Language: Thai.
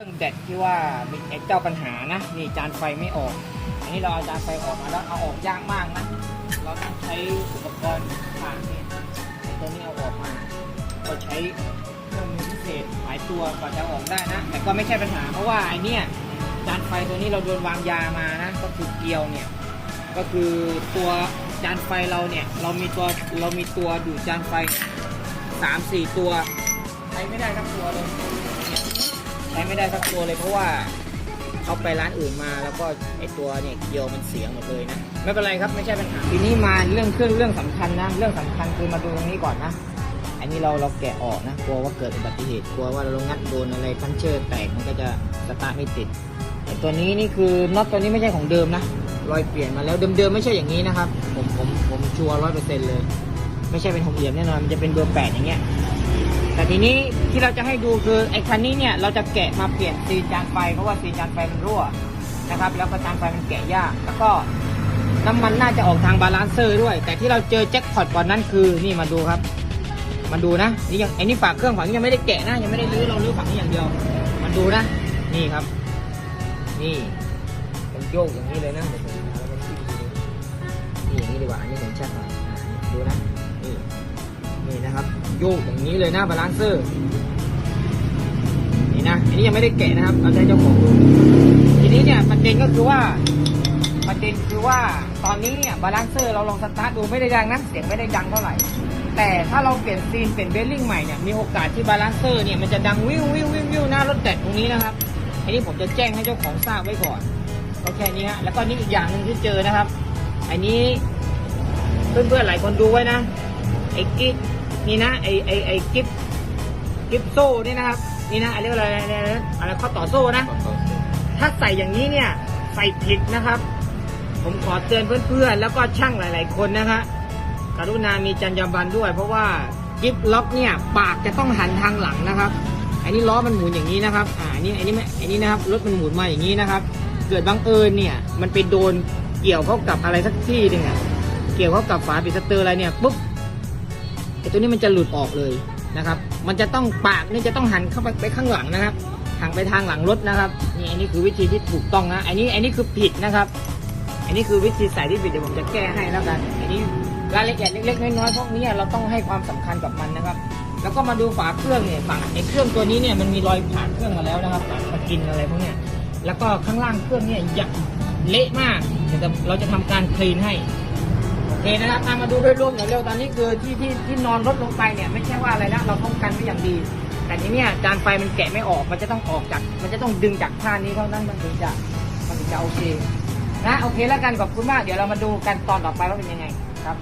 เครื่องแดดที่ว่ามีไอ้เจ้าปัญหานะนี่จานไฟไม่ออก อันนี้เราเอาจานไฟออกมาแล้วเอาออกยากมากนะ เราต้องใช้อุปกรณ์ผ่านเนี่ยไอ้ตัวนี้เอาออกมาก็ใช้เครื่องมือพิเศษหลายตัวกว่าจะออกได้นะ แต่ก็ไม่ใช่ปัญหา เพราะว่าไอ้เนี่ยจานไฟตัวนี้เราโดนวางยามานะก็คือเกลียวเนี่ยก็คือตัวจานไฟเราเนี่ยเรามีตัวเรามีตัวดูดจานไฟสามสี่ตัวใช้ไม่ได้ทั้งตัวเลย ช้ไม่ได้สักตัวเลยเพราะว่าเขาไปร้านอื่นมาแล้วก็ไอตัวเนี่ยเกลียวมันเสียหมดเลยนะไม่เป็นไรครับไม่ใช่ปัญหาทีนี้มาเรื่องเครื่องเรื่องสำคัญนะเรื่องสำคัญคือมาดูตรงนี้ก่อนนะอันนี้เราเราแกะออกนะกลัวว่าเกิดอุบัติเหตุกลัวว่าเรางัดโดนอะไรพันเชอร์แตกมันก็จะสตาร์ทไม่ติดไอตัวนี้นี่คือน็อตตัวนี้ไม่ใช่ของเดิมนะรอยเปลี่ยนมาแล้วเดิมๆไม่ใช่อย่างนี้นะครับ ผมผมผมชัวร์ร้อยเปอร์เซ็นต์เลย ไม่ใช่เป็นหกเหลี่ยมแน่นอนมันจะเป็นเบอร์แปดอย่างเงี้ย แต่ทีนี้ที่เราจะให้ดูคือไอ้คันนี้เนี่ยเราจะแกะมาเปลี่ยนซีนจานไฟเพราะว่าซีนจานไฟมันรั่วนะครับ แล้วก็จานไฟมันแกะยากแล้วก็น้ำมันน่าจะออกทางบาลานเซอร์ด้วย แต่ที่เราเจอแจ็คพอตก่อนนั้นคือนี่มาดูครับมาดูนะนี่ยังไอ้นี่ฝากเครื่องฝั่งนี้ยังไม่ได้แกะนะยังไม่ได้รื้อเรารื้อฝั่งนี้อย่างเดียวมาดูนะ นี่ครับ นี่เป็นโยกอย่างนี้เลยนะเดี๋ยวผมหาแล้วมันที่ดูนี่อย่างนี้ดีกว่าอันนี้เห็นชัดหน่อยอ่าดูนะ โยกอย่างนี้เลยนะบาลานเซอร์นี่นะอันนี้ยังไม่ได้แกะนะครับเราให้เจ้าของดูทีนี้เนี่ยประเด็นก็คือว่าประเด็นคือว่าตอนนี้เนี่ยบาลานเซอร์เราลองสตาร์ทดูไม่ได้ดังนะเสียงไม่ได้ดังเท่าไหร่ แต่ถ้าเราเปลี่ยนซีนเปลี่ยนเบลลิ่งใหม่เนี่ยมีโอกาสที่บาลานเซอร์เนี่ยมันจะดังวิววิววิววิวหน้ารถแดดตรงนี้นะครับอันนี้ผมจะแจ้งให้เจ้าของทราบไว้ก่อนก็แค่นี้ฮะแล้วก็นี่อีกอย่างหนึ่งที่เจอนะครับ อันนี้เพื่อนๆหลายคนดูไว้นะไอ้กิ๊ก นี่นะไอ้ไอ้ไอกิ๊บกิ๊บโซ่นี่นะครับนี่นะอะไรยกว่าอะไรอะไรอะไรข้อต่อโซ่นะ ถ้าใส่อย่างนี้เนี่ยใส่ผิดนะครับ ผมขอเตือนเพื่อนๆแล้วก็ช่างหลาย ๆ คนนะฮะกรุณามีจรรยาบรรณด้วย เพราะว่ากิฟล็อกเนี่ยปากจะต้องหันทางหลังนะครับอันนี้ล้อมันหมุนอย่างนี้นะครับอ่านนี้อันนี้ไม่อันนี้นะครับรถมันหมุนมาอย่างนี้นะครับ เกิดบังเอิญเนี่ยมันไปโดนเกี่ยวเข้ากับอะไรสักที่หนึ่งอะเกี่ยวเข้ากับฝาปิดสเตอร์อะไรเนี่ยปุ๊บ ไอ้ตัวนี้มันจะหลุดออกเลยนะครับ มันจะต้องปากนี่จะต้องหันเข้าไปไปข้างหลังนะครับหันไปทางหลังรถนะครับนี่อันนี้คือวิธีที่ถูกต้องนะอันนี้อันนี้คือผิดนะครับ อันนี้คือวิธีใส่ที่ผิดเดี๋ยวผมจะแก้ให้แล้วกันอันนี้รายละเอียดเล็กๆน้อยๆพวกนี้เราต้องให้ความสำคัญกับมันนะครับ แล้วก็มาดูฝาเครื่องเนี่ยฝาไอ้เครื่องตัวนี้เนี่ยมันมีรอยผ่านเครื่องมาแล้วนะครับสกินอะไรพวกเนี้ยแล้วก็ข้างล่างเครื่องเนี่ยยับเละมากเดี๋ยวเราจะทำการคลีนให้ คนะครับมาดูโดยรวมอย่างเร็วตอนนี้คือที่ที่ที่นอนรถลงไปเนี่ยไม่ใช่ว่าอะไรนะเราป้องกันไว้อย่างดี แต่ทีเนี้ยจานไฟมันแกะไม่ออกมันจะต้องออกจาก มันจะต้องดึงจากท่านี้เท่านั้นมันถึงจะมันถึงจะโอเคนะโอเคแล้วกันขอบคุณมากเดี๋ยวเรามาดูกันตอนต่อไปว่าเป็นยังไงครับ